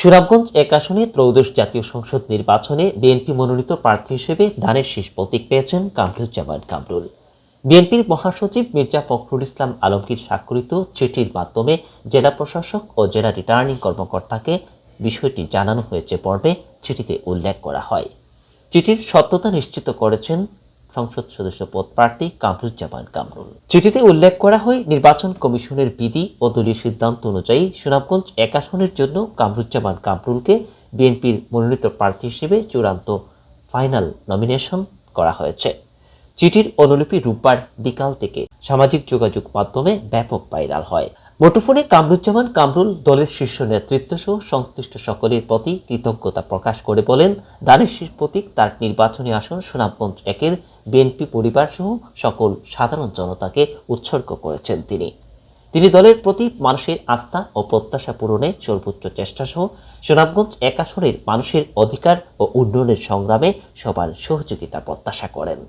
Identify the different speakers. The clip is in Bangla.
Speaker 1: সুনামগঞ্জ এক আসনে ত্রয়োদশ জাতীয় সংসদ নির্বাচনে বিএনপি মনোনীত প্রার্থী হিসেবে ধানের শীষ প্রতীক পেয়েছেন কামরুজ্জামান কামরুল। বিএনপির মহাসচিব মির্জা ফখরুল ইসলাম আলমগীর স্বাক্ষরিত চিঠির মাধ্যমে জেলা প্রশাসক ও জেলা রিটার্নিং কর্মকর্তাকে বিষয়টি জানানো হয়েছে পর্বে চিঠিতে উল্লেখ করা হয়। চিঠির সত্যতা নিশ্চিত করেছেন সংসদ সদস্য পদ প্রার্থী কামরুজ্জামান কামরুল। চিঠিতে উল্লেখ করা হয়, নির্বাচন কমিশনের বিধি ও দলীয় সিদ্ধান্ত অনুযায়ী সুনামগঞ্জ এক আসনের জন্য কামরুজ্জামান কামরুলকে বিএনপির মনোনীত প্রার্থী হিসেবে চূড়ান্ত ফাইনাল নমিনেশন করা হয়েছে। চিঠির অনুলিপি রোববার বিকাল থেকে সামাজিক যোগাযোগ মাধ্যমে ব্যাপক ভাইরাল হয়। মুঠোফোনে কামরুজ্জামান কামরুল দলের শীর্ষ নেতৃত্ব সহ সংশ্লিষ্ট সকলের প্রতি কৃতজ্ঞতা প্রকাশ করে বলেন, দানের প্রতীক তার নির্বাচনী আসন সুনামগঞ্জ একের, বিএনপি পরিবার সহ সকল সাধারণ জনতাকে উৎসর্গ করেছেন তিনি। তিনি দলের প্রতি মানুষের আস্থা ও প্রত্যাশা পূরণে সর্বোচ্চ চেষ্টা সহ সুনামগঞ্জ এক আসনের মানুষের অধিকার ও উন্নয়নের সংগ্রামে সবার সহযোগিতা প্রত্যাশা করেন।